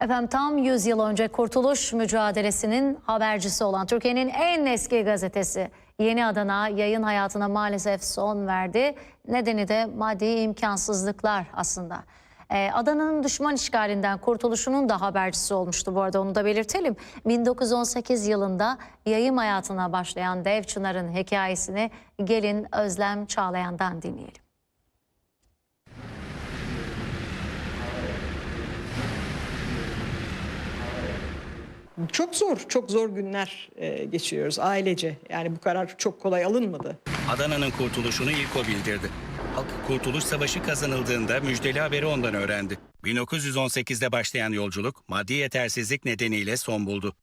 Efendim tam 100 yıl önce kurtuluş mücadelesinin habercisi olan Türkiye'nin en eski gazetesi Yeni Adana yayın hayatına maalesef son verdi. Nedeni de maddi imkansızlıklar aslında. Ee, Adana'nın düşman işgalinden kurtuluşunun da habercisi olmuştu bu arada onu da belirtelim. 1918 yılında yayın hayatına başlayan Dev Çınar'ın hikayesini gelin Özlem Çağlayan'dan dinleyelim. Çok zor, çok zor günler e, geçiriyoruz ailece. Yani bu karar çok kolay alınmadı. Adana'nın kurtuluşunu ilk o bildirdi. Halk Kurtuluş Savaşı kazanıldığında müjdeli haberi ondan öğrendi. 1918'de başlayan yolculuk maddi yetersizlik nedeniyle son buldu.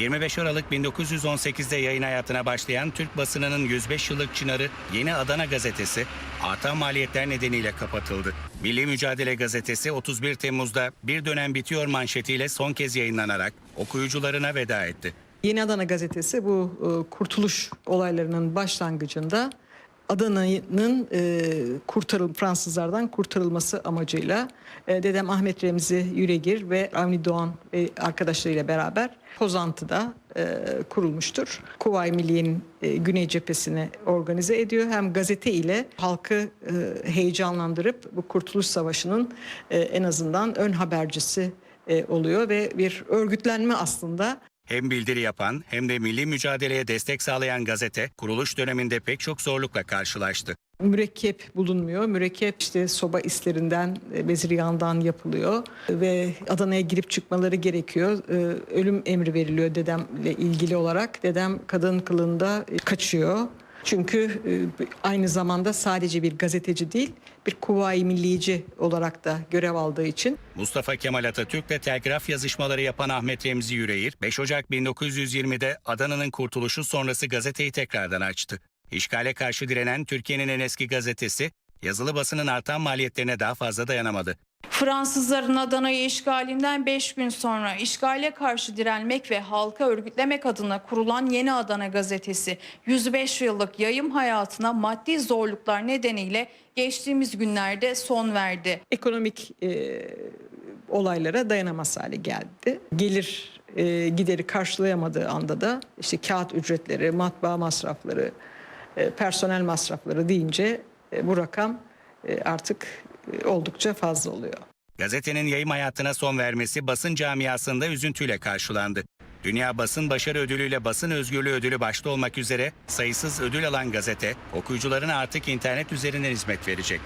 25 Aralık 1918'de yayın hayatına başlayan Türk basınının 105 yıllık çınarı Yeni Adana gazetesi artan maliyetler nedeniyle kapatıldı. Milli Mücadele gazetesi 31 Temmuz'da bir dönem bitiyor manşetiyle son kez yayınlanarak okuyucularına veda etti. Yeni Adana gazetesi bu e, kurtuluş olaylarının başlangıcında Adana'nın e, kurtarıl Fransızlardan kurtarılması amacıyla e, dedem Ahmet Remzi Yüregir ve Avni Doğan ve arkadaşlarıyla beraber Pozantı'da e, kurulmuştur. Kuvayi Milliye'nin e, Güney cephesini organize ediyor. Hem gazete ile halkı e, heyecanlandırıp bu Kurtuluş Savaşı'nın e, en azından ön habercisi e, oluyor ve bir örgütlenme aslında Hem bildiri yapan hem de milli mücadeleye destek sağlayan gazete kuruluş döneminde pek çok zorlukla karşılaştı. mürekkep bulunmuyor. Mürekkep işte soba islerinden, e, bezirgandan yapılıyor ve Adana'ya girip çıkmaları gerekiyor. E, Ölüm emri veriliyor dedemle ilgili olarak. Dedem kadın kılığında e, kaçıyor. Çünkü e, aynı zamanda sadece bir gazeteci değil, bir kuvayi millici olarak da görev aldığı için Mustafa Kemal Atatürk'le telgraf yazışmaları yapan Ahmet Remzi Yüreğir, 5 Ocak 1920'de Adana'nın kurtuluşu sonrası gazeteyi tekrardan açtı. İşgale karşı direnen Türkiye'nin en eski gazetesi, yazılı basının artan maliyetlerine daha fazla dayanamadı. Fransızların Adana'yı işgalinden 5 gün sonra işgale karşı direnmek ve halka örgütlemek adına kurulan Yeni Adana gazetesi 105 yıllık yayım hayatına maddi zorluklar nedeniyle geçtiğimiz günlerde son verdi. ekonomik e, olaylara dayanamaz hale geldi. Gelir e, gideri karşılayamadığı anda da işte kağıt ücretleri, matbaa masrafları, e, personel masrafları deyince e, bu rakam e, artık oldukça fazla oluyor. Gazetenin yayım hayatına son vermesi basın camiasında üzüntüyle karşılandı. Dünya Basın Başarı Ödülü ile Basın Özgürlüğü Ödülü başta olmak üzere sayısız ödül alan gazete, okuyucularına artık internet üzerinden hizmet verecek.